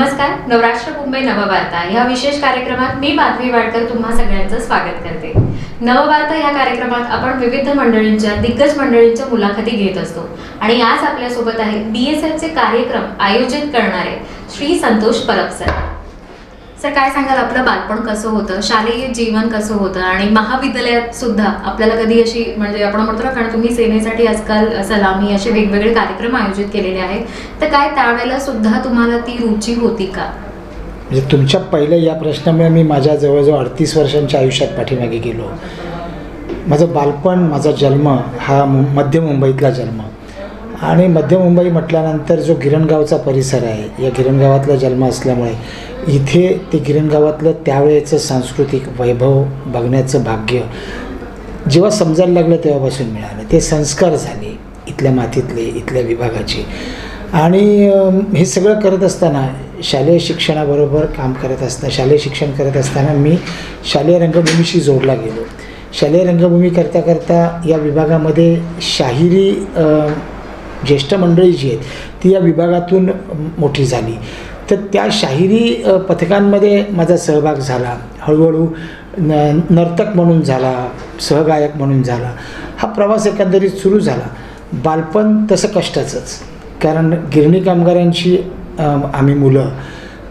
नमस्कार नवराष्ट्र मुंबई नववार्ता. या विशेष कार्यक्रमात मी माधवी वाडकर तुम्हा सगळ्यांचं स्वागत करते. नववार्ता या कार्यक्रमात आपण विविध मंडळींच्या दिग्गज मंडळींच्या मुलाखती घेत असतो. आणि आज आपल्यासोबत आहे बी एस एफचे कार्यक्रम आयोजित करणारे श्री संतोष परब सर. सर काय सांगाल? आपलं बालपण कसं होतं? शालेय जीवन कसं होतं? आणि महाविद्यालयात सुद्धा आपल्याला कधी अशी म्हणजे आपण म्हणतो ना कारण तुम्ही सेनेसाठी आजकाल सलामी असे वेगवेगळे कार्यक्रम आयोजित केलेले आहेत. तर काय त्यावेळेला सुद्धा तुम्हाला ती रुची होती का? म्हणजे तुमच्या पहिल्या या प्रश्नामुळे मी माझ्या जवळजवळ अडतीस वर्षांच्या आयुष्यात पाठीमागे गेलो. माझं बालपण माझा जन्म हा मध्य मुंबईतला जन्म. आणि मध्य मुंबई म्हटल्यानंतर जो गिरणगावचा परिसर आहे या गिरणगावातला जन्म असल्यामुळे इथे ते गिरणगावातलं त्यावेळेचं सांस्कृतिक वैभव बघण्याचं भाग्य जेव्हा समजायला लागलं तेव्हापासून मिळालं. ते संस्कार झाले इथल्या मातीतले इथल्या विभागाचे. आणि हे सगळं करत असताना शालेय शिक्षणाबरोबर काम करत असताना शालेय शिक्षण करत असताना मी शालेय रंगभूमीशी जोडला गेलो. शालेय रंगभूमी करता करता या विभागामध्ये शाहिरी ज्येष्ठ मंडळी जी आहेत ती या विभागातून मोठी झाली. तर त्या शाहिरी पथकांमध्ये माझा सहभाग झाला. हळूहळू न नर्तक म्हणून झाला सहगायक म्हणून झाला. हा प्रवास एकंदरीत सुरू झाला. बालपण तसं कष्टाचंच. कारण गिरणी कामगारांची आम्ही मुलं.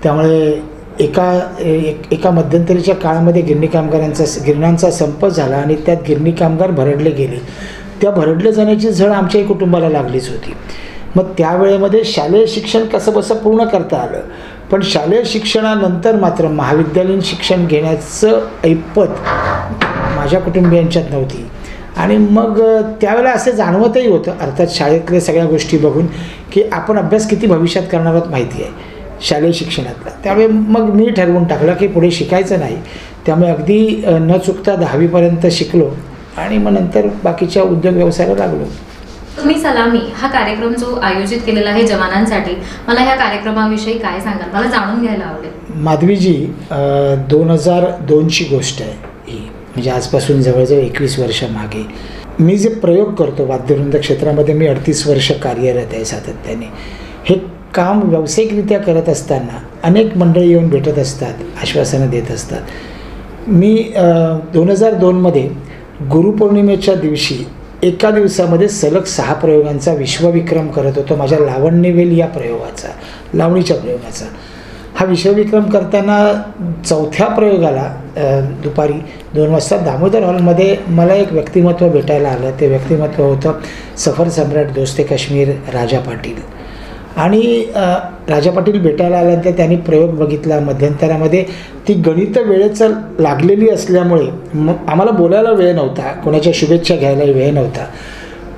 त्यामुळे एका एक एका मध्यंतरीच्या काळामध्ये गिरणी कामगारांचा गिरणांचा संप झाला आणि त्यात गिरणी कामगार भरडले गेले. त्या भरडलं जाण्याची झळ आमच्याही कुटुंबाला लागलीच होती. मग त्यावेळेमध्ये शालेय शिक्षण कसं बसं पूर्ण करता आलं? पण शालेय शिक्षणानंतर मात्र महाविद्यालयीन शिक्षण घेण्याचं ऐपत माझ्या कुटुंबियांच्यात नव्हती. आणि मग त्यावेळेला असं जाणवतही होतं अर्थात शाळेतल्या सगळ्या गोष्टी बघून की आपण अभ्यास किती भविष्यात करणार आहोत माहिती आहे शालेय शिक्षणातला. त्यामुळे मग मी ठरवून टाकलं की पुढे शिकायचं नाही. त्यामुळे अगदी न चुकता दहावीपर्यंत शिकलो. आणि मग नंतर बाकीच्या उद्योग व्यवसायाला लागलो. तुम्ही सलामी हा कार्यक्रम जो आयोजित केलेला आहे जवानांसाठी मला ह्या कार्यक्रमाविषयी काय सांगाल? मला जाणून घ्यायला आवडेल. माधवीजी दोन हजार दोनची गोष्ट आहे ही. म्हणजे आजपासून जवळजवळ एकवीस वर्ष मागे. मी जे प्रयोग करतो वाद्यवृंद क्षेत्रामध्ये मी अडतीस वर्ष कार्यरत आहे सातत्याने. हे काम व्यावसायिकरित्या करत असताना अनेक मंडळी येऊन भेटत असतात आश्वासनं देत असतात. मी दोन हजार दोनमध्ये गुरुपौर्णिमेच्या दिवशी एका दिवसामध्ये सलग सहा प्रयोगांचा विश्वविक्रम करत होतो. माझ्या लावण्यवेल या प्रयोगाचा लावणीच्या प्रयोगाचा. हा विश्वविक्रम करताना चौथ्या प्रयोगाला दुपारी दोन वाजता दामोदर हॉलमध्ये मला एक व्यक्तिमत्व भेटायला आलं. ते व्यक्तिमत्व होतं सफर सम्राट दोस्ते काश्मीर राजा पाटील. आणि राजा पाटील भेटायला आल्यानंतर त्यांनी प्रयोग बघितला मध्यंतरामध्ये. ती गणित वेळेचं लागलेली असल्यामुळे मग आम्हाला बोलायला वेळ नव्हता. कोणाच्या शुभेच्छा घ्यायला वेळ नव्हता.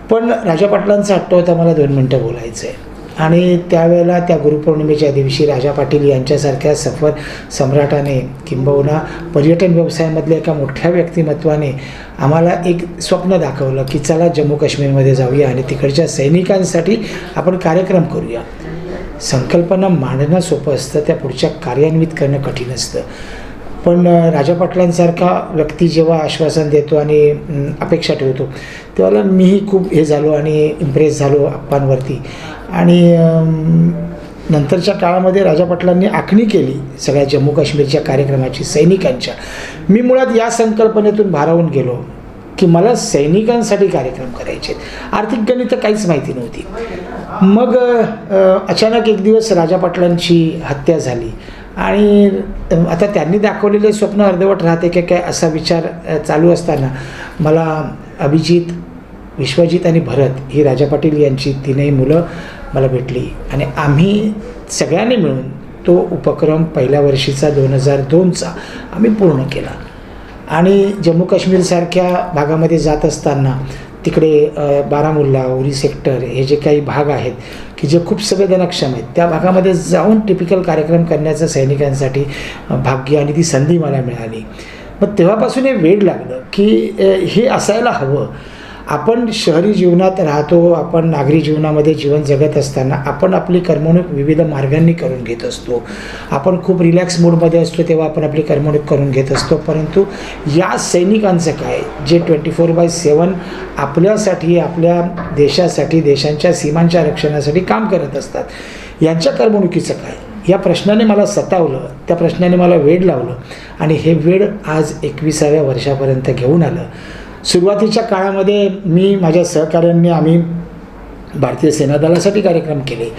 पण राजा पाटलांचा हट्ट होता मला दोन मिनटं बोलायचं आहे आणि त्यावेळेला त्या गुरुपौर्णिमेच्या दिवशी राजा पाटील यांच्यासारख्या सफर सम्राटाने किंबहुना पर्यटन व्यवसायामधल्या एका मोठ्या व्यक्तिमत्वाने आम्हाला एक स्वप्न दाखवलं की चला जम्मू काश्मीरमध्ये जाऊया आणि तिकडच्या सैनिकांसाठी आपण कार्यक्रम करूया. संकल्पना मांडणं सोपं असतं त्या पुढच्या कार्यान्वित करणं कठीण असतं. पण राजा पाटलांसारखा व्यक्ती जेव्हा आश्वासन देतो आणि अपेक्षा ठेवतो तेव्हाला मीही खूप हे झालो आणि इम्प्रेस झालो आप्पांवरती. आणि नंतरच्या काळामध्ये राजा पाटलांनी आखणी केली सगळ्या जम्मू काश्मीरच्या कार्यक्रमाची सैनिकांच्या मी मुळात या संकल्पनेतून भारावून गेलो की मला सैनिकांसाठी कार्यक्रम करायचे आहेत. आर्थिक गणित काहीच माहिती नव्हती मग अचानक एक दिवस राजा पाटलांची हत्या झाली आणि आता त्यांनी दाखवलेले स्वप्न अर्धवट राहते की काय असा विचार चालू असताना मला अभिजित विश्वजित आणि भरत ही राजा पाटील यांची तीनही मुलं मला भेटली. आणि आम्ही सगळ्यांनी मिळून तो उपक्रम पहिल्या वर्षीचा दोन हजार दोनचा आम्ही पूर्ण केला. आणि जम्मू काश्मीरसारख्या भागामध्ये जात असताना तिकडे बारामुल्ला उरी सेक्टर हे जे काही भाग आहेत की जे खूप संवेदनाक्षम आहेत त्या भागामध्ये जाऊन टिपिकल कार्यक्रम करण्याचं सैनिकांसाठी भाग्य आणि ती संधी मला मिळाली. मग तेव्हापासून हे वेळ लागलं की हे असायला हवं. आपण शहरी जीवनात राहतो आपण नागरी जीवनामध्ये जीवन जगत असताना आपण आपली करमणूक विविध मार्गांनी करून घेत असतो. आपण खूप रिलॅक्स मूडमध्ये असतो तेव्हा आपण आपली करमणूक करून घेत असतो. परंतु या सैनिकांचं काय? जे ट्वेंटी फोर बाय सेवन आपल्यासाठी आपल्या देशासाठी देशांच्या सीमांच्या रक्षणासाठी काम करत असतात. यांच्या करमणुकीचं काय? या प्रश्नाने मला सतावलं त्या प्रश्नाने मला वेड लावलं आणि हे वेड आज एकविसाव्या वर्षापर्यंत घेऊन आलं. सुरुवातीच्या काळामध्ये मी माझ्या सहकाऱ्यांनी आम्ही भारतीय सेनादलासाठी कार्यक्रम केले.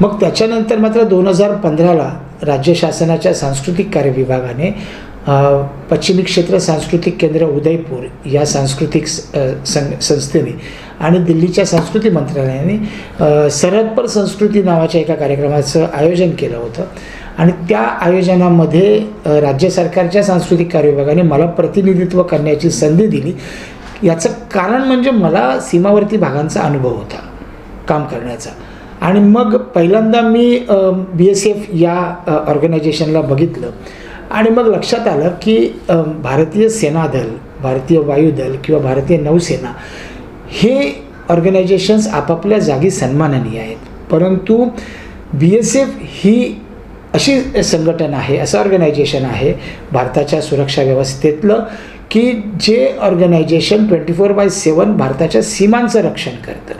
मग त्याच्यानंतर मात्र दोन हजार पंधराला राज्य शासनाच्या सांस्कृतिक कार्य विभागाने पश्चिमी क्षेत्र सांस्कृतिक केंद्र उदयपूर या सांस्कृतिक स- सं संस्थेने आणि दिल्लीच्या संस्कृती मंत्रालयाने सरहदपर संस्कृती नावाच्या एका कार्यक्रमाचं आयोजन केलं होतं. आणि त्या आयोजनामध्ये राज्य सरकारच्या सांस्कृतिक कार्य विभागाने मला प्रतिनिधित्व करण्याची संधी दिली. याचं कारण म्हणजे मला सीमावर्ती भागांचा अनुभव होता काम करण्याचा. आणि मग पहिल्यांदा मी बी एस एफ या ऑर्गनायझेशनला बघितलं. आणि मग लक्षात आलं की भारतीय भारतीय सेनादल भारतीय वायुदल किंवा भारतीय नौसेना हे ऑर्गनायझेशन्स आपापल्या जागी सन्माननीय आहेत. परंतु बी एस एफ ही अशी संघटना आहे असं ऑर्गनायझेशन आहे भारताच्या सुरक्षा व्यवस्थेतलं की जे organisation twenty four by seven भारताच्या सीमांचं रक्षण करतं.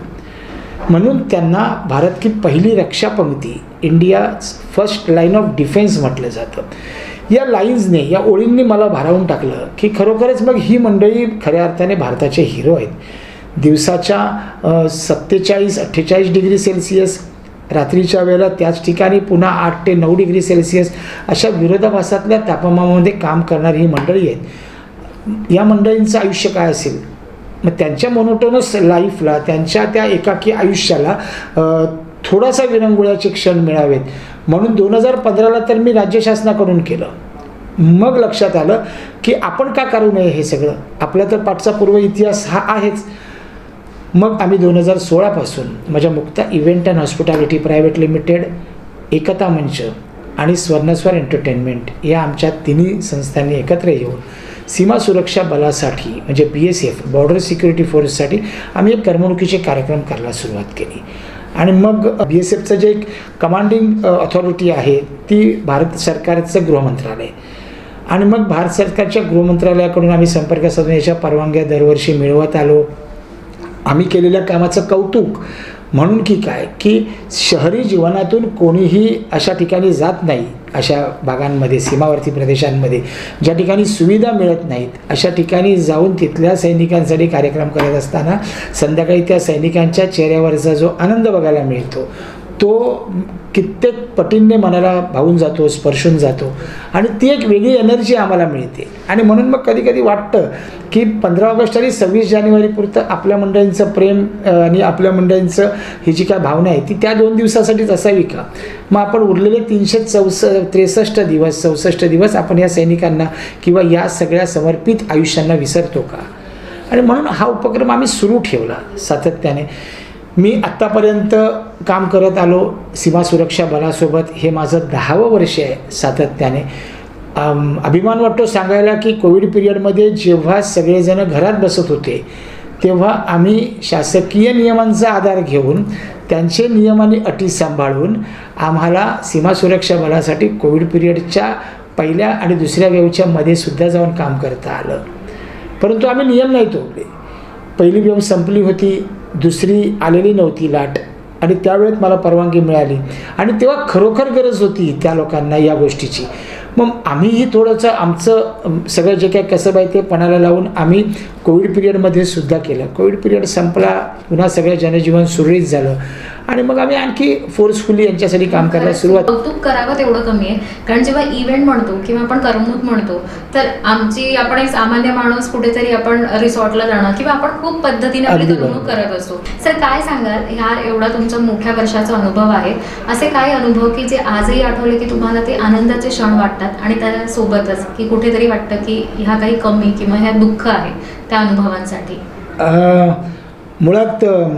म्हणून त्यांना भारत की पहिली रक्षा पंक्ती India first line of defence म्हटलं जातं. या लाईन्सने या ओळींनी मला भारावून टाकलं की खरोखरच मग ही मंडळी खऱ्या अर्थाने भारताचे हिरो आहेत. दिवसाच्या सत्तेचाळीस अठ्ठेचाळीस डिग्री सेल्सिअस रात्रीच्या वेळेला त्याच ठिकाणी पुन्हा आठ ते नऊ डिग्री सेल्सिअस अशा विरोधाभासातल्या तापमानामध्ये काम करणारी ही मंडळी आहेत. या मंडळींचं आयुष्य काय असेल? मग त्यांच्या मोनोटोनस लाईफला त्यांच्या त्या एकाकी आयुष्याला थोडासा विरंगुळ्याचे क्षण मिळावेत. म्हणून दोन हजार पंधराला तर मी राज्य शासनाकडून केलं. मग लक्षात आलं की आपण का करू नये हे सगळं? आपला तर पाठचा पूर्व इतिहास हा आहेच. मग आम्ही दोन हजार सोळापासून माझ्या Mukta event and hospitality private limited Ekta Manch आणि स्वर्णस्वर एंटरटेनमेंट या आमच्या तिन्ही संस्थांनी एकत्र येऊन सीमा सुरक्षा बलासाठी म्हणजे B S F border security फोर्ससाठी आम्ही एक करमणुकीचे कार्यक्रम करायला सुरुवात केली. आणि मग बी एस एफचं जे एक कमांडिंग ऑथॉरिटी आहे ती भारत सरकारचं गृहमंत्रालय. आणि मग भारत सरकारच्या गृहमंत्रालयाकडून आम्ही संपर्क साधून याच्या परवानग्या दरवर्षी मिळवत आलो. आम्ही केलेल्या कामाचं कौतुक. म्हणून की काय? की शहरी जीवनातून कोणीही अशा ठिकाणी जात नाही अशा भागांमध्ये सीमावर्ती प्रदेशांमध्ये ज्या ठिकाणी सुविधा मिळत नाहीत अशा ठिकाणी जाऊन तिथल्या सैनिकांसाठी कार्यक्रम करत असताना संध्याकाळी त्या सैनिकांच्या चेहऱ्यावरचा जो आनंद बघायला मिळतो तो कित्येक पटींनी मनाला भावून जातो स्पर्शून जातो. आणि ती एक वेगळी एनर्जी आम्हाला मिळते. आणि म्हणून मग कधी कधी वाटतं की पंधरा ऑगस्ट आणि सव्वीस जानेवारीपुरतं आपल्या मंडळींचं प्रेम आणि आपल्या मंडळींचं ही जी काय भावना आहे ती त्या दोन दिवसासाठीच असावी का? मग आपण उरलेले तीनशे चौस त्रेसष्ट दिवस चौसष्ट दिवस आपण या सैनिकांना किंवा या सगळ्या समर्पित आयुष्यांना विसरतो का? आणि म्हणून हा उपक्रम आम्ही सुरू ठेवला सातत्याने. मी आत्तापर्यंत काम करत आलो सीमा सुरक्षा बलासोबत. हे माझं दहावं वर्ष आहे सातत्याने. अभिमान वाटतो सांगायला की कोविड पिरियडमध्ये जेव्हा सगळेजण घरात बसत होते तेव्हा आम्ही शासकीय नियमांचा आधार घेऊन त्यांचे नियम आणि अटी सांभाळून आम्हाला सीमा सुरक्षा बलासाठी कोविड पिरियडच्या पहिल्या आणि दुसऱ्या वेवच्या मध्ये सुद्धा जाऊन काम करता आलं. परंतु आम्ही नियम नाही तोडले. पहिली वेव संपली होती. दुसरी आलेली नव्हती लाट. आणि त्यावेळेत मला परवानगी मिळाली. आणि तेव्हा खरोखर गरज होती त्या लोकांना या गोष्टीची. मग आम्हीही थोडंसं आमचं सगळं जे काय कसं आहे ते पणाला लावून आम्ही कोविड पिरियडमध्ये सुद्धा केलं. कोविड पिरियड संपला पुन्हा सगळं जनजीवन सुरळीत झालं. आणि मग आम्ही आणखी फोर्सफुली यांच्यासाठी काम करायला सुरुवात कौतुक करावं तेवढं कमी आहे. कारण जेव्हा इव्हेंट म्हणतो किंवा आपण करमणूक म्हणतो तर आमची आपण एक सामान्य माणूस कुठेतरी आपण रिसॉर्टला जाणं किंवा आपण खूप पद्धतीने आपली अगदी करमणूक. करत असतो. सर काय सांगाल? ह्या एवढा तुमचा मोठ्या वर्षाचा अनुभव आहे. असे काय अनुभव की जे आजही आठवले की तुम्हाला ते आनंदाचे क्षण वाटतात आणि त्यासोबतच की कुठेतरी वाटतं की ह्या काही कमी किंवा ह्या दुःख आहे त्या अनुभवांसाठी? अ, मुळात अ,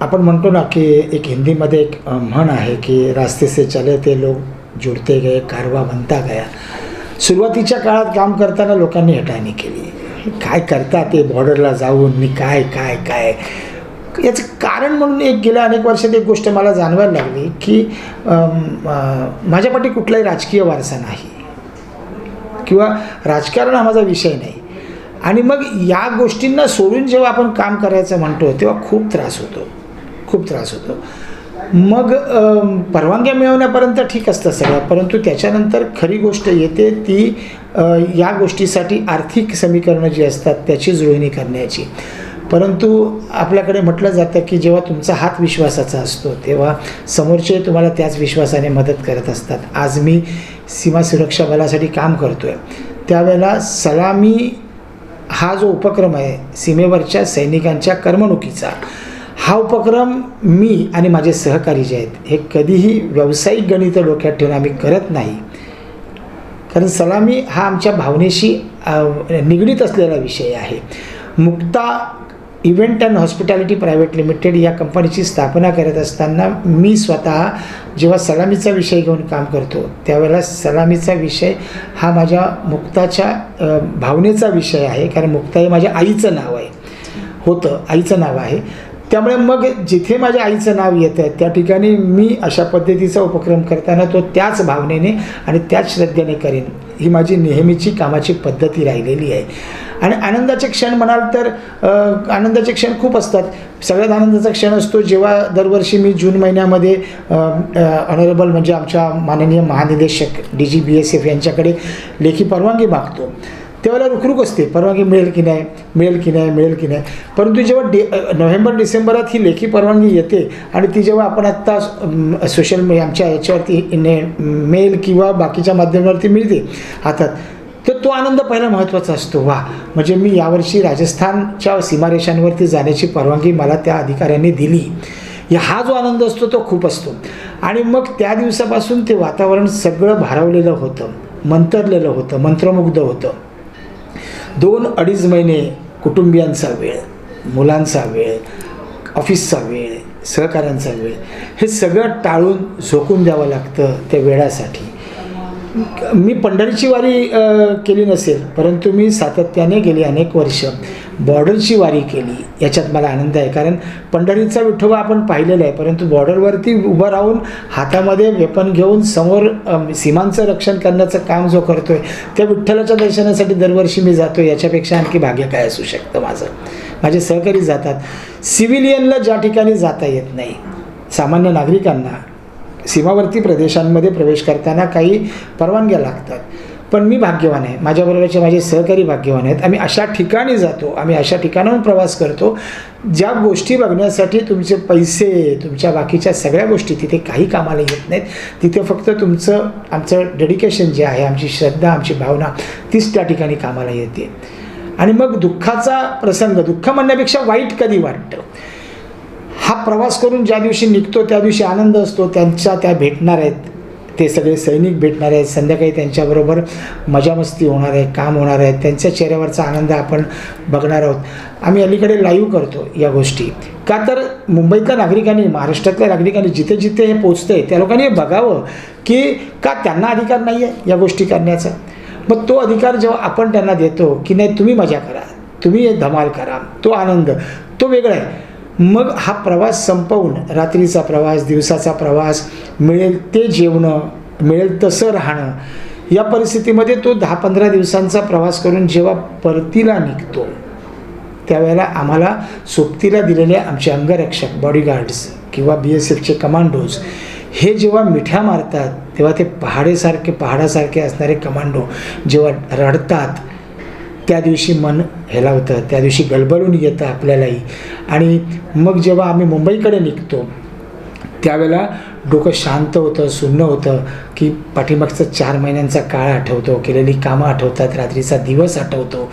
आपण म्हणतो ना की एक हिंदीमध्ये एक म्हण आहे की रास्ते से चले ते लोक जुडते गए कारवा बनता गया. सुरुवातीच्या काळात काम करताना लोकांनी हटाणी केली. काय करता ते बॉर्डरला जाऊन मी काय काय काय? याचं कारण म्हणून एक गेल्या अनेक वर्षात एक गोष्ट मला जाणवायला लागली की माझ्यापाठी कुठलाही राजकीय वारसा नाही. किंवा राजकारण हा माझा विषय नाही. आणि मग या गोष्टींना सोडून जेव्हा आपण काम करायचं म्हणतो तेव्हा खूप त्रास होतो. खूप त्रास होतो. मग परवानग्या मिळवण्यापर्यंत ठीक असतं सगळं परंतु त्याच्यानंतर खरी गोष्ट येते ती या गोष्टीसाठी आर्थिक समीकरणं जी असतात त्याची जुळणी करण्याची. परंतु आपल्याकडे म्हटलं जातं की जेव्हा तुमचा हात विश्वासाचा असतो तेव्हा समोरचे तुम्हाला त्याच विश्वासाने मदत करत असतात. आज मी सीमा सुरक्षा बलासाठी काम करतो आहे त्यावेळेला सलामी हा जो उपक्रम आहे सीमेवरच्या सैनिकांच्या करमणुकीचा हा उपक्रम मी आणि माझे सहकारी जे आहेत हे कधीही व्यावसायिक गणितं डोक्यात ठेवून आम्ही करत नाही. कारण सलामी हा आमच्या भावनेशी निगडीत असलेला विषय आहे. Mukta event and hospitality private limited या कंपनीची स्थापना करत असताना मी स्वतः जेव्हा सलामीचा विषय घेऊन काम करतो त्यावेळेला सलामीचा विषय हा माझ्या मुक्ताच्या भावनेचा विषय आहे. कारण मुक्ता हे माझ्या आईचं नाव आहे. होतं आईचं नाव आहे. त्यामुळे मग जिथे माझ्या आईचं नाव येतं आहे त्या ठिकाणी मी अशा पद्धतीचा उपक्रम करताना तो त्याच भावनेने आणि त्याच श्रद्धेने करेन. ही माझी नेहमीची कामाची पद्धती राहिलेली आहे. आणि आनंदाचे क्षण म्हणाल तर आनंदाचे क्षण खूप असतात. सगळ्यात आनंदाचा क्षण असतो जेव्हा दरवर्षी मी जून महिन्यामध्ये ऑनरेबल म्हणजे आमच्या माननीय महानिदेशक D G B S F यांच्याकडे लेखी परवानगी मागतो. त्यावेळेला रुखरुख असते. परवानगी मिळेल की नाही मिळेल की नाही मिळेल की नाही. परंतु जेव्हा डे नोव्हेंबर डिसेंबरात ही लेखी परवानगी येते आणि ती जेव्हा आपण आत्ता सोशल मीडिया आमच्या याच्यावरती ने मेल किंवा बाकीच्या माध्यमावरती मिळते हातात तर तो आनंद पहिला महत्त्वाचा असतो. वा म्हणजे मी यावर्षी राजस्थानच्या सीमारेषांवरती जाण्याची परवानगी मला त्या अधिकाऱ्यांनी दिली. या हा जो आनंद असतो तो खूप असतो. आणि मग त्या दिवसापासून ते वातावरण सगळं भारावलेलं होतं मंतरलेलं होतं मंत्रमुग्ध होतं. दोन अडीच महिने कुटुंबियांचा वेळ मुलांचा वेळ ऑफिसचा वेळ सहकाऱ्यांचा वेळ हे सगळं टाळून झोकून द्यावं लागतं त्या वेळासाठी. मी पंढरीची वारी केली नसेल परंतु मी सातत्याने गेली अनेक वर्ष. बॉर्डरची वारी केली. याच्यात मला आनंद आहे. कारण पंढरीचा विठोबा आपण पाहिलेला आहे. परंतु बॉर्डरवरती उभं राहून हातामध्ये वेपन घेऊन समोर सीमांचं रक्षण करण्याचं काम जो करतो आहे त्या विठ्ठलाच्या दर्शनासाठी दरवर्षी मी जातो याच्यापेक्षा आणखी भाग्य काय असू शकतं माझं? माझे सहकारी जातात. सिव्हिलियनला ज्या ठिकाणी जाता येत नाही सामान्य नागरिकांना सीमावर्ती प्रदेशांमध्ये प्रवेश करताना काही परवानग्या लागतात. पण मी भाग्यवान आहे. माझ्याबरोबरचे माझे सहकारी भाग्यवान आहेत. आम्ही अशा ठिकाणी जातो. आम्ही अशा ठिकाणाहून प्रवास करतो. ज्या गोष्टी बघण्यासाठी तुमचे पैसे तुमच्या बाकीच्या सगळ्या गोष्टी तिथे काही कामाला येत नाहीत. तिथे फक्त तुमचं आमचं डेडिकेशन जे आहे आमची श्रद्धा आमची भावना तीच त्या ठिकाणी कामाला येते. आणि मग दुःखाचा प्रसंग दुःख म्हणण्यापेक्षा वाईट कधी वाटतं? हा प्रवास करून ज्या दिवशी निघतो त्या दिवशी आनंद असतो. त्यांच्या त्या भेटणार आहेत. ते सगळे सैनिक भेटणार आहेत. संध्याकाळी त्यांच्याबरोबर मजामस्ती होणार आहे काम होणार आहे. त्यांच्या चेहऱ्यावरचा आनंद आपण बघणार आहोत. आम्ही अलीकडे लाईव्ह करतो या गोष्टी. का तर मुंबईतल्या नागरिकांनी महाराष्ट्रातल्या नागरिकांनी जिथे जिथे हे पोचतंय त्या लोकांनी हे बघावं की का त्यांना अधिकार नाही आहे या गोष्टी करण्याचा. मग तो अधिकार जेव्हा आपण त्यांना देतो की नाही तुम्ही मजा करा तुम्ही हे धमाल करा तो आनंद तो वेगळा आहे. मग हा प्रवास संपवून रात्रीचा प्रवास दिवसाचा प्रवास मिळेल ते जेवणं मिळेल तसं राहणं या परिस्थितीमध्ये तो दहा पंधरा दिवसांचा प्रवास करून जेव्हा परतीला निघतो त्यावेळेला आम्हाला सोबतीला दिलेले आमचे अंगरक्षक बॉडीगार्ड्स किंवा बी एस एफचे कमांडोज हे जेव्हा मिठ्या मारतात तेव्हा ते पहाडेसारखे पहाडासारखे असणारे कमांडो जेव्हा रडतात त्या दिवशी मन ह्याला होतं त्या दिवशी गलबलून येतं आपल्यालाही. आणि मग जेव्हा आम्ही मुंबईकडे निघतो त्यावेळेला डोकं शांत होतं सुन्न होतं की पाठीमागचा चार महिन्यांचा काळ आठवतो. केलेली कामं आठवतात रात्रीचा दिवस आठवतो.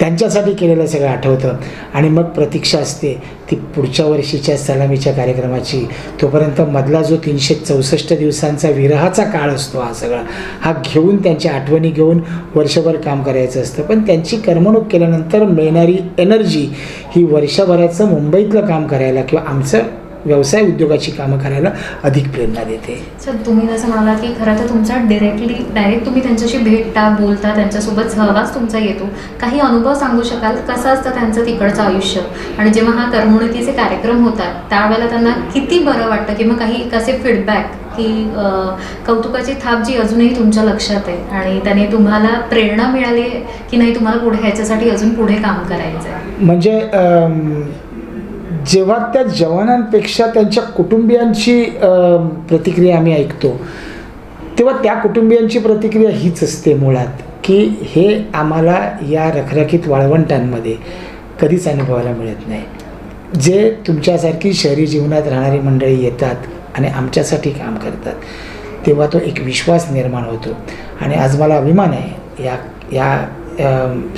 त्यांच्यासाठी केलेलं सगळं आठवतं. आणि मग प्रतीक्षा असते ती पुढच्या वर्षीच्या सलामीच्या कार्यक्रमाची. तोपर्यंत मधला जो तीनशे चौसष्ट दिवसांचा विरहाचा काळ असतो हा सगळा हा घेऊन त्यांच्या आठवणी घेऊन वर्षभर काम करायचं असतं. पण त्यांची करमणूक केल्यानंतर मिळणारी एनर्जी ही वर्षभराचं मुंबईतलं काम करायला किंवा आमचं व्यवसाय उद्योगाची कामं करायला अधिक प्रेरणा देते. सर तुम्ही जसं म्हणालात की खरं तर तुमचा डिरेक्टली डायरेक्ट तुम्ही त्यांच्याशी भेटता बोलता त्यांच्यासोबत सहवास तुमचा येतो. काही अनुभव सांगू शकाल? कसं असतं त्यांचं तिकडचं आयुष्य? आणि जेव्हा हा करमणुकीचे कार्यक्रम होतात त्यावेळेला त्यांना किती बरं वाटतं? किंवा काही कसे फीडबॅक की कौतुकाची थाप जी अजूनही तुमच्या लक्षात आहे आणि त्याने तुम्हाला प्रेरणा मिळाली की नाही तुम्हाला पुढे ह्याच्यासाठी अजून पुढे काम करायचं आहे म्हणजे जेव्हा त्या जवानांपेक्षा त्यांच्या कुटुंबियांची प्रतिक्रिया आम्ही ऐकतो तेव्हा त्या कुटुंबियांची प्रतिक्रिया हीच असते मुळात की हे आम्हाला या रखरखीत वाळवंटांमध्ये कधीच अनुभवायला मिळत नाही. जे तुमच्यासारखी शहरी जीवनात राहणारी मंडळी येतात आणि आमच्यासाठी काम करतात तेव्हा तो एक विश्वास निर्माण होतो. आणि आज मला अभिमान आहे या या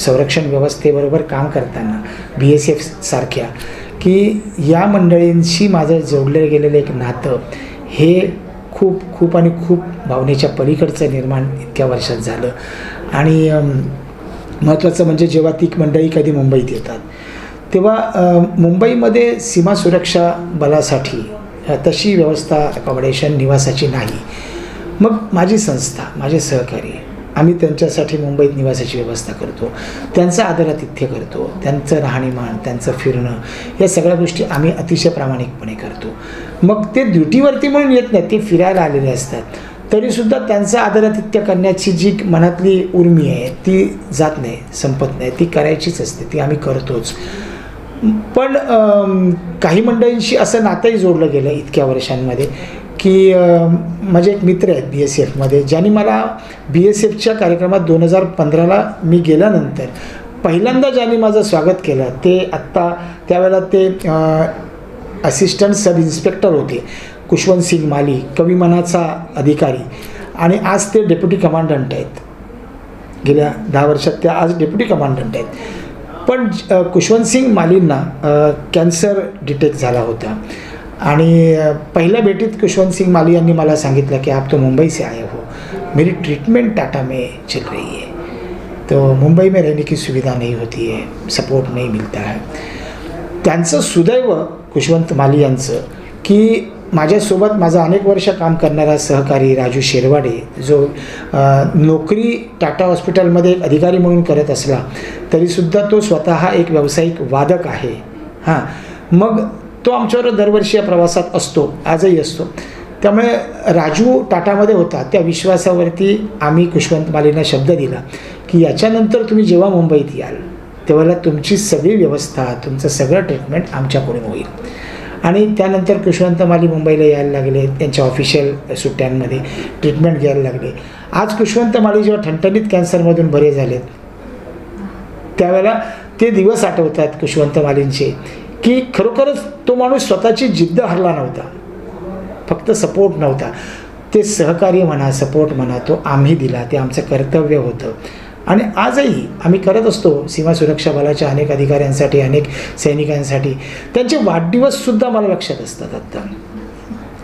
संरक्षण व्यवस्थेबरोबर काम करताना बी एस एफ सारख्या की या मंडळींशी माझं जोडलं गेलेलं एक नातं हे खूप खूप आणि खूप भावनेच्या पलीकडचं निर्माण इतक्या वर्षात झालं. आणि महत्त्वाचं म्हणजे जेव्हा ती मंडळी कधी मुंबईत येतात तेव्हा मुंबईमध्ये सीमा सुरक्षा बलासाठी तशी व्यवस्था अकॉमोडेशन निवासाची नाही. मग माझी संस्था माझे सहकारी आम्ही त्यांच्यासाठी मुंबईत निवासाची व्यवस्था करतो. त्यांचं आदरातिथ्य करतो. त्यांचं राहणीमान त्यांचं फिरणं या सगळ्या गोष्टी आम्ही अतिशय प्रामाणिकपणे करतो. मग ते ड्युटीवरती म्हणून येत नाहीत ते फिरायला आलेले असतात. तरीसुद्धा त्यांचं आदरातिथ्य करण्याची जी मनातली उर्मी आहे ती जात नाही संपत नाही. ती करायचीच असते ती आम्ही करतोच. पण काही मंडळींशी असं नातंही जोडलं गेलं इतक्या वर्षांमध्ये. की माझे एक मित्र आहेत बी एस एफमध्ये ज्यांनी मला बी एस एफच्या कार्यक्रमात दोन हजार पंधराला मी गेल्यानंतर पहिल्यांदा ज्यांनी माझं स्वागत केलं ते आत्ता त्यावेळेला ते असिस्टंट सब इन्स्पेक्टर होते कुशवंत सिंग माली कविमनाचा अधिकारी आणि आज ते डेप्युटी कमांडंट आहेत. गेल्या दहा वर्षात त्या आज डेप्युटी कमांडंट आहेत. पण कुशवंत सिंग मालींना कॅन्सर डिटेक्ट झाला होता. आणि पहिल्या भेटीत कुशवंत सिंग माली यांनी मला सांगितलं की आप तो मुंबई से आए हो. मेरी ट्रीटमेंट टाटा में चल रही है. तो मुंबई में रहने की सुविधा नहीं होती है. सपोर्ट नहीं मिलता है. त्यांचं सुदैव कुशवंत माली यांचं की माझ्यासोबत माझा अनेक वर्ष काम करणारा सहकारी राजू शेरवाडे जो नोकरी टाटा हॉस्पिटलमध्ये एक अधिकारी म्हणून करत असला तरीसुद्धा तो स्वतः एक व्यावसायिक वादक आहे. हां. मग तो आमच्यावर दरवर्षी या प्रवासात असतो आजही असतो. त्यामुळे राजू टाटामध्ये होता. त्या विश्वासावरती आम्ही कुशवंत मालींना शब्द दिला की याच्यानंतर तुम्ही जेव्हा मुंबईत याल तेव्हा तुमची सगळी व्यवस्था तुमचं सगळं ट्रीटमेंट आमच्याकडून होईल. आणि त्यानंतर कुशवंत माली मुंबईला यायला लागले त्यांच्या ऑफिशियल सुट्ट्यांमध्ये ट्रीटमेंट घ्यायला लागले. आज कुशवंत माली जेव्हा ठणठणीत कॅन्सरमधून बरे झालेत त्यावेळेला ते दिवस आठवतात कुशवंत मालींचे की खरोखरच तो माणूस स्वतःची जिद्द हरला नव्हता. फक्त सपोर्ट नव्हता. ते सहकार्य म्हणा सपोर्ट म्हणा तो आम्ही दिला ते आमचं कर्तव्य होतं. आणि आजही आम्ही करत असतो सीमा सुरक्षा बलाच्या अनेक अधिकाऱ्यांसाठी अनेक सैनिकांसाठी. त्यांचे वाढदिवससुद्धा मला लक्षात असतात आत्ता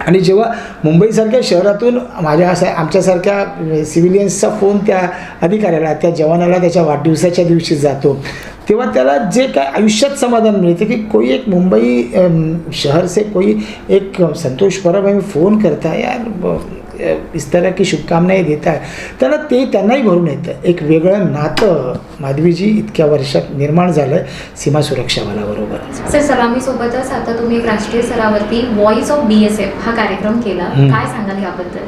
आणि जेव्हा मुंबईसारख्या शहरातून माझ्या असा आमच्यासारख्या सिव्हिलियन्सचा फोन त्या अधिकाऱ्याला त्या जवानाला त्याच्या वाढदिवसाच्या दिवशी जातो तेव्हा त्याला जे काय आयुष्यात समाधान मिळते की कोई एक मुंबई शहर से कोई एक संतोष परब हमें फोन करता है यार इस तरह की शुभकामनाएं देता है। त्यांना ते त्यांनाही भरून येतं. एक वेगळं नातं माधवीजी इतक्या वर्षात निर्माण झालं सीमा सुरक्षा बलाबरोबर. सर सलामी सोबतच आता तुम्ही एक राष्ट्रीय स्तरावरती voice of B S F हा कार्यक्रम केला. काय सांगाल याबद्दल?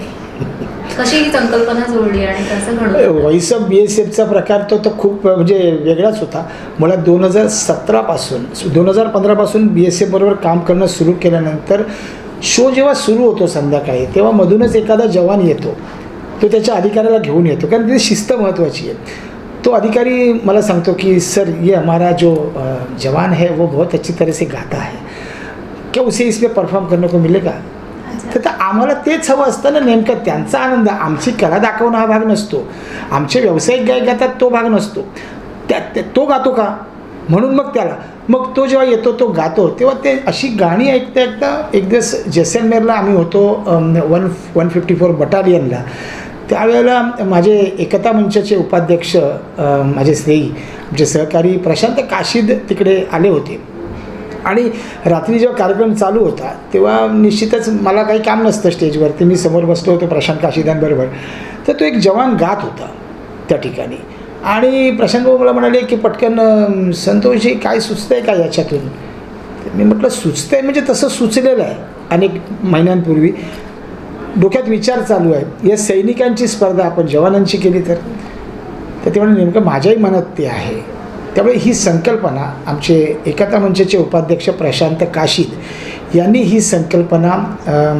कशी ही संकल्पना जोडली आणि कसं व्हॉइस ऑफ बी एस एफचा प्रकार तो तर खूप म्हणजे वेगळाच होता. मुळात दोन हजार सतरापासून दोन हजार पंधरापासून बी एस एफबरोबर काम करणं सुरू केल्यानंतर शो जेव्हा सुरू होतो संध्याकाळी तेव्हा मधूनच एखादा जवान येतो. तो त्याच्या अधिकाऱ्याला घेऊन येतो. कारण तिथे शिस्त महत्त्वाची आहे. तो अधिकारी मला सांगतो की सर ये हमारा जो जवान है वो बहुत अच्छी तरह से गाता है. क्या उसे इसमें परफॉर्म करने को मिलेगा. तर आम्हाला तेच हवं असतं ना नेमकं. त्यांचा आनंद आमची कला दाखवणं हा भाग नसतो. आमचे व्यावसायिक गायक गातात तो भाग नसतो. त्या- तो गातो का? म्हणून मग त्याला मग तो जेव्हा येतो तो गातो तेव्हा ते अशी गाणी ऐकता ऐकता एक दिवस जैसलमेरला आम्ही होतो वन वन फिफ्टी फोर बटालियनला. त्यावेळेला माझे एकता मंचाचे उपाध्यक्ष माझे स्नेही आमचे सहकारी प्रशांत काशीद तिकडे आले होते. आणि रात्री जेव्हा कार्यक्रम चालू होता तेव्हा निश्चितच मला काही काम नसतं स्टेजवरती मी समोर बसलो होतो प्रशांत काशीदांबरोबर. तर तो एक जवान गात होता त्या ठिकाणी. आणि प्रशांत भाऊ मला म्हणाले की पटकन संतोषी काय सुचतं आहे का याच्यातून? मी म्हटलं सुचतंय म्हणजे तसं सुचलेलं आहे अनेक महिन्यांपूर्वी. डोक्यात विचार चालू आहे. या सैनिकांची स्पर्धा आपण जवानांची केली तर? तर ते म्हणजे नेमकं माझ्याही मनात ते आहे. त्यामुळे ही संकल्पना आमचे एकता मंचाचे उपाध्यक्ष प्रशांत काशीद यांनी ही संकल्पना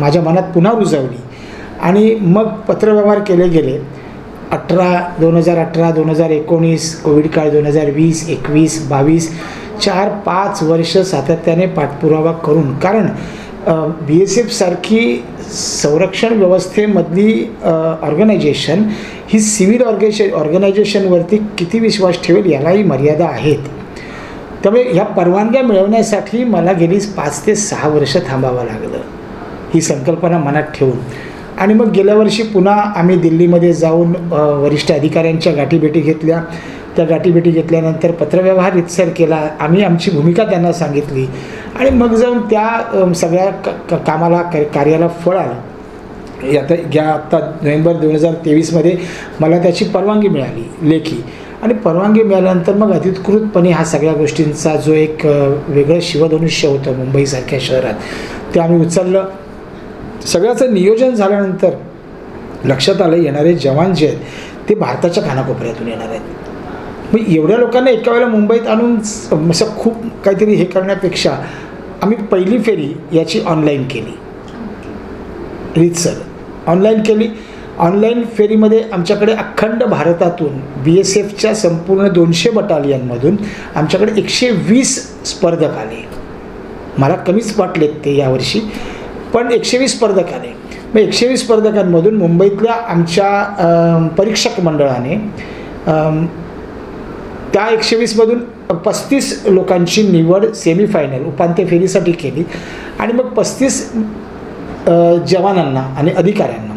माझ्या मनात पुन्हा रुजवली. आणि मग पत्रव्यवहार केले गेले. अठरा दोन हजार अठरा दोन हजार एकोणीस कोविड काळ दोन हजार वीस एकवीस बावीस चार पाच वर्ष सातत्याने पाठपुरावा करून कारण बी एस एफसारखी संरक्षण व्यवस्थेमधली ऑर्गनायझेशन ही सिव्हिल ऑर्गेशन ऑर्गनायझेशनवरती किती विश्वास ठेवेल यालाही मर्यादा आहेत. त्यामुळे ह्या परवानग्या मिळवण्यासाठी मला गेली पाच ते सहा वर्ष थांबावं लागलं. ही संकल्पना मनात ठेवून. आणि मग गेल्या वर्षी पुन्हा आम्ही दिल्लीमध्ये जाऊन वरिष्ठ अधिकाऱ्यांच्या गाठीभेटी घेतल्या. त्या गाठीभेटी घेतल्यानंतर पत्रव्यवहार रितसर केला. आम्ही आमची भूमिका त्यांना सांगितली. आणि मग जाऊन त्या सगळ्या क कामाला क- कार्याला फळ आलं. आता या आत्ता नोव्हेंबर दोन हजार तेवीसमध्ये मला त्याची परवानगी मिळाली लेखी. आणि परवानगी मिळाल्यानंतर मग अधिकृतपणे हा सगळ्या गोष्टींचा जो एक वेगळं शिवधनुष्य होतं मुंबईसारख्या शहरात ते आम्ही उचललं. सगळ्याचं नियोजन झाल्यानंतर लक्षात आलं येणारे जवान जे आहेत ते भारताच्या कानाकोपऱ्यातून येणार आहेत. मग एवढ्या लोकांना एका वेळेला मुंबईत आणून असं खूप काहीतरी हे करण्यापेक्षा आम्ही पहिली फेरी याची ऑनलाईन केली. रीतसर. ऑनलाईन केली. ऑनलाईन फेरीमध्ये आमच्याकडे अखंड भारतातून बी एस एफच्या संपूर्ण दोनशे बटालियनमधून आमच्याकडे एकशे वीस स्पर्धक आले. मला कमीच वाटलेत ते यावर्षी. पण एकशे वीस स्पर्धक आले मग एकशे वीस स्पर्धकांमधून मुंबईतल्या आमच्या परीक्षक मंडळाने त्या एकशे वीसमधून पस्तीस लोकांची निवड सेमीफायनल उपांत्य फेरीसाठी केली. आणि मग पस्तीस जवानांना आणि अधिकाऱ्यांना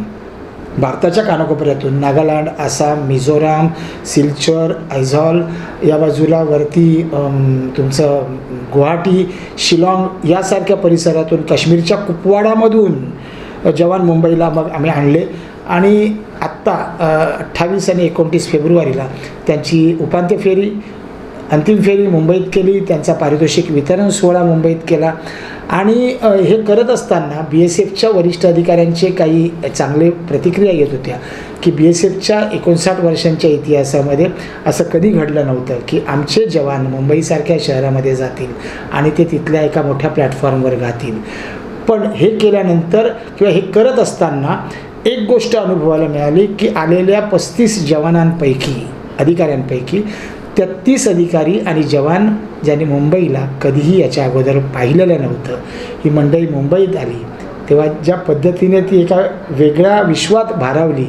भारताच्या कानाकोपऱ्यातून नागालँड आसाम मिझोराम सिलचर ऐझॉल या बाजूला वरती तुमचं गुवाहाटी शिलाँग यासारख्या परिसरातून काश्मीरच्या कुपवाडामधून जवान मुंबईला मग आम्ही आणले. आणि आत्ता अठ्ठावीस आणि एकोणतीस फेब्रुवारीला त्यांची उपांत्य फेरी अंतिम फेरी मुंबईत केली. त्यांचा पारितोषिक वितरण सोहळा मुंबईत केला. आणि हे करत असताना बी एस एफच्या वरिष्ठ अधिकाऱ्यांचे काही चांगले प्रतिक्रिया येत होत्या की बी एस एफच्या एकोणसाठ वर्षांच्या इतिहासामध्ये असं कधी घडलं नव्हतं की आमचे जवान मुंबईसारख्या शहरामध्ये जातील आणि ते तिथल्या एका मोठ्या प्लॅटफॉर्मवर गातील. पण हे केल्यानंतर किंवा हे करत असताना एक गोष्ट अनुभवायला मिळाली की आलेल्या पस्तीस जवानांपैकी अधिकाऱ्यांपैकी तेहत्तीस अधिकारी आणि जवान ज्यांनी मुंबईला कधीही याच्या अगोदर पाहिलेलं नव्हतं. ही मंडळी मुंबईत आली. तेव्हा ज्या पद्धतीने ती एका वेगळ्या विश्वात भारावली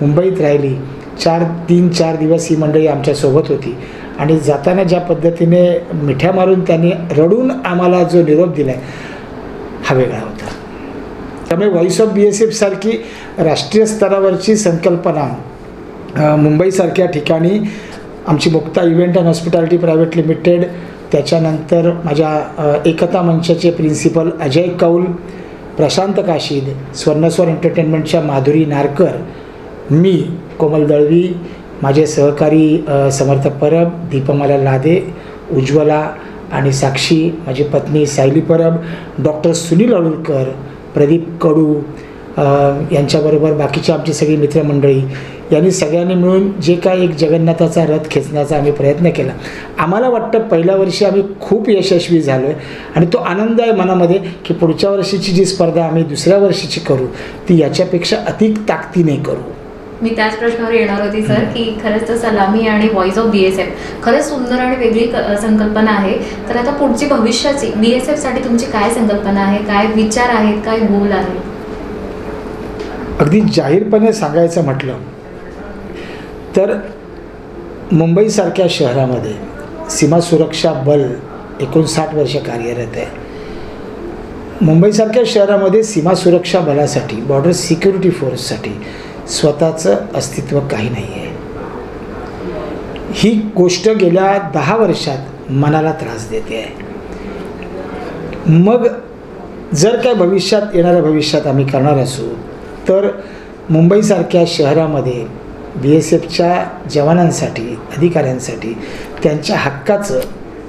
मुंबईत राहिली. चार तीन चार दिवस ही मंडळी आमच्यासोबत होती. आणि जाताना ज्या पद्धतीने मिठ्या मारून त्यांनी रडून आम्हाला जो निरोप दिला हा वेगळा होता. त्यामुळे व्हॉइस ऑफ बी एस एफसारखी राष्ट्रीय स्तरावरची संकल्पना मुंबईसारख्या ठिकाणी आमची Mukta event and hospitality private limited त्याच्यानंतर माझ्या एकता मंचाचे प्रिन्सिपल अजय कौल प्रशांत काशीद स्वर्णस्वर एंटरटेनमेंटच्या माधुरी नारकर मी कोमल दळवी माझे सहकारी समर्थ परब दीपमाला लादे उज्ज्वला आणि साक्षी माझी पत्नी सायली परब डॉक्टर सुनील अळुलकर प्रदीप कडू यांच्याबरोबर बाकीची आमची सगळी मित्रमंडळी यांनी सगळ्यांनी मिळून जे काय एक जगन्नाथाचा रथ खेचण्याचा आम्ही प्रयत्न केला. आम्हाला वाटतं पहिल्या वर्षी आम्ही खूप यशस्वी झालो आहे आणि तो आनंद आहे मनामध्ये की पुढच्या वर्षीची जी स्पर्धा आम्ही दुसऱ्या वर्षीची करू ती याच्यापेक्षा अधिक ताकदीने करू. मी त्याच प्रश्नावर येणार होती सर की खरंच तर सलामी आणि voice of B S F खरंच सुंदर आणि वेगळी संकल्पना आहे. तर आता पुढची भविष्याची बी एस एफसाठी तुमची काय संकल्पना आहे? काय विचार आहेत? काय गोल आहे अगदी जाहीरपणे सांगायचं म्हटलं तर मुंबईसारख्या शहरामध्ये सीमा सुरक्षा बल एकोणसाठ वर्ष कार्यरत आहे. मुंबईसारख्या शहरामध्ये सीमा सुरक्षा बलासाठी बॉर्डर सिक्युरिटी फोर्ससाठी स्वतःचं अस्तित्व काही नाही आहे ही गोष्ट गेल्या दहा वर्षात मनाला त्रास देते. आहे मग जर काय भविष्यात येणाऱ्या भविष्यात आम्ही करणार असू तर मुंबईसारख्या शहरामध्ये बी एस एफच्या जवानांसाठी अधिकाऱ्यांसाठी त्यांच्या हक्काचं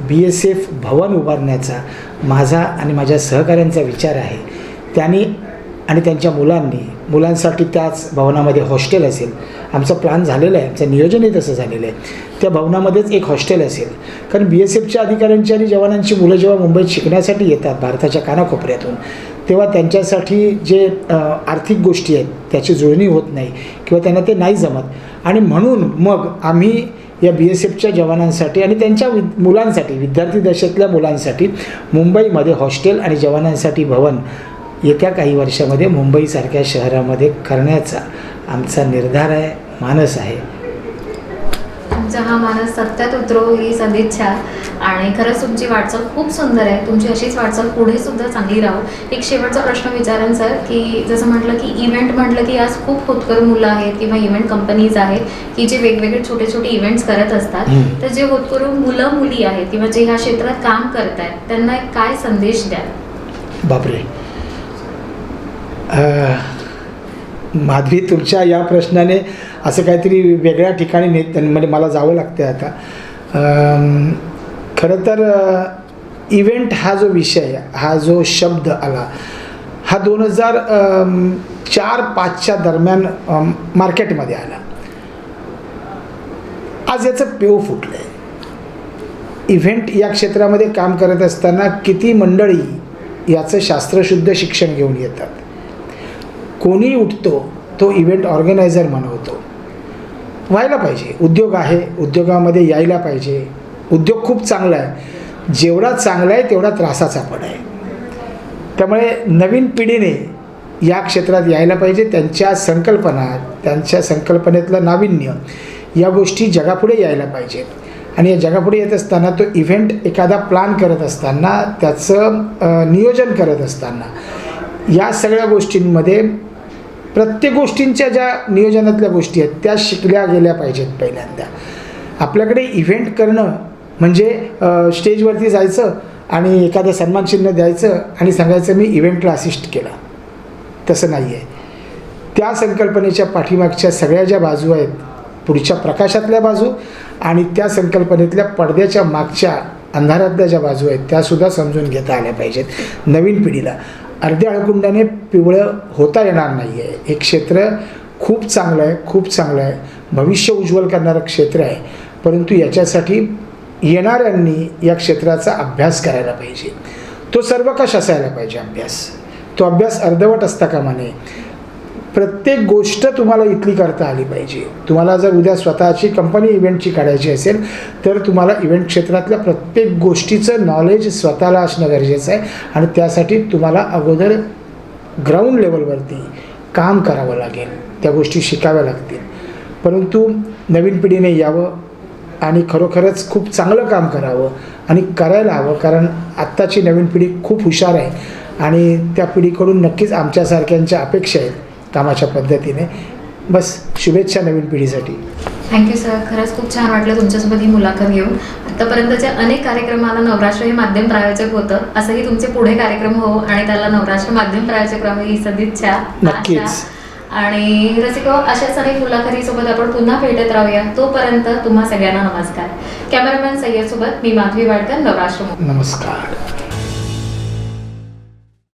बी एस एफ भवन उभारण्याचा माझा आणि माझ्या सहकाऱ्यांचा विचार आहे. त्यांनी आणि त्यांच्या मुलांनी मुलांसाठी त्याच भवनामध्ये हॉस्टेल असेल आमचा प्लॅन झालेला आहे आमचं नियोजनही तसं झालेलं आहे. त्या भवनामध्येच एक हॉस्टेल असेल. कारण बी एस एफच्या अधिकाऱ्यांची आणि जवानांची मुलं जेव्हा मुंबईत शिकण्यासाठी येतात भारताच्या कानाकोपऱ्यातून तेव्हा त्यांच्यासाठी जे आर्थिक गोष्टी आहेत त्याची जुळणी होत नाही किंवा त्यांना ते नाही जमत. आणि म्हणून मग आम्ही या बी एस एफच्या जवानांसाठी आणि त्यांच्या वि मुलांसाठी विद्यार्थी दशेतल्या मुलांसाठी मुंबईमध्ये हॉस्टेल आणि जवानांसाठी भवन येत्या काही वर्षामध्ये मुंबईसारख्या शहरामध्ये करण्याचा आमचा निर्धार आहे मानस आहे. तुमचा हा मानस सत्यात उतरो ही सदिच्छा. आणि खरंच तुमची वाटचाल खूप सुंदर आहे. तुमची अशीच वाटचाल पुढे सुद्धा चांगली राहो. एक शेवटचा प्रश्न विचारेन सर की जसं म्हटलं की इव्हेंट म्हटलं की आज खूप होतकरू मुलं आहेत किंवा इव्हेंट कंपनीज आहेत की जे वेगवेगळे छोटे छोटे इव्हेंट्स करत असतात. तर जे होतकरू मुलं मुली आहेत किंवा जे ह्या क्षेत्रात काम करत आहेत त्यांना एक काय संदेश द्याल? बापरे. माधवी तुमच्या या प्रश्नाने असं काहीतरी वेगळ्या ठिकाणी नेत म्हणजे मला जावं लागतं आता. खरं तर इव्हेंट हा जो विषय हा जो शब्द आला हा दोन हजार चार पाचच्या दरम्यान मार्केटमध्ये आला. आज याचं पेव फुटलं आहे इव्हेंट या क्षेत्रामध्ये काम करत असताना किती मंडळी याचं शास्त्रशुद्ध शिक्षण घेऊन येतात? कोणी उठतो तो इव्हेंट ऑर्गनायझर म्हणवतो व्हायला पाहिजे. उद्योग आहे उद्योगामध्ये यायला पाहिजे. उद्योग खूप चांगला आहे. जेवढा चांगला आहे तेवढा त्रासाचा पण आहे. त्यामुळे नवीन पिढीने या क्षेत्रात यायला पाहिजे. त्यांच्या संकल्पना त्यांच्या संकल्पनेतलं नाविन्य या गोष्टी जगापुढे यायला पाहिजेत. आणि या जगापुढे येत असताना तो इव्हेंट एखादा प्लान करत असताना त्याचं नियोजन करत असताना या सगळ्या गोष्टींमध्ये प्रत्येक गोष्टींच्या ज्या नियोजनातल्या गोष्टी आहेत त्या शिकल्या गेल्या पाहिजेत पहिल्यांदा. आपल्याकडे इव्हेंट करणं म्हणजे स्टेजवरती जायचं आणि एखादं सन्मानचिन्ह द्यायचं आणि सांगायचं मी इव्हेंटला असिस्ट केला. तसं नाही आहे त्या संकल्पनेच्या पाठीमागच्या सगळ्या ज्या बाजू आहेत पुढच्या प्रकाशातल्या बाजू आणि त्या संकल्पनेतल्या पडद्याच्या मागच्या अंधारातल्या ज्या बाजू आहेत त्यासुद्धा समजून घेता आल्या पाहिजेत नवीन पिढीला. अर्ध्या अळकुंडाने पिवळं होता येणार नाही आहे हे क्षेत्र खूप चांगलं आहे खूप चांगलं आहे. भविष्य उज्ज्वल करणारं क्षेत्र आहे. परंतु याच्यासाठी येणाऱ्यांनी या क्षेत्राचा अभ्यास करायला पाहिजे. तो सर्वकष असायला पाहिजे अभ्यास. तो अभ्यास अर्धवट असता कामा नये. प्रत्येक गोष्ट तुम्हाला इथली करता आली पाहिजे. तुम्हाला जर उद्या स्वतःची कंपनी इव्हेंटची काढायची असेल तर तुम्हाला इव्हेंट क्षेत्रातल्या प्रत्येक गोष्टीचं नॉलेज स्वतःला असणं गरजेचं आहे आणि त्यासाठी तुम्हाला अगोदर ग्राउंड लेवलवरती काम करावं लागेल. त्या गोष्टी शिकाव्या लागतील. परंतु नवीन पिढीने यावं आणि खरोखरच खूप चांगलं काम करावं आणि करायला हवं कारण आत्ताची नवीन पिढी खूप हुशार आहे आणि त्या पिढीकडून नक्कीच आमच्यासारख्यांच्या अपेक्षा आहेत. कामाच्या पद्धतीने. बस शुभेच्छा नवीन पिढीसाठी. थँक्यू सर खरंच खूप छान वाटलं तुमच्यासोबत ही मुलाखत घेऊन. आतापर्यंतच्या अनेक कार्यक्रमाला नवराष्ट्र हे माध्यम प्रायोजक होतं. असंही तुमचे पुढे कार्यक्रम हो आणि त्याला नवराष्ट्र माध्यम प्रायोजक राहावे ही सदिच्छा नक्कीच. आणि रसिको अशाच अनेक मुलाखतीसोबत आपण पुन्हा भेटत राहूया. तोपर्यंत तुम्हा सगळ्यांना नमस्कार. कॅमेरामॅन सय्यद सोबत मी माधवी वाडकर नवराष्ट्र नमस्कार.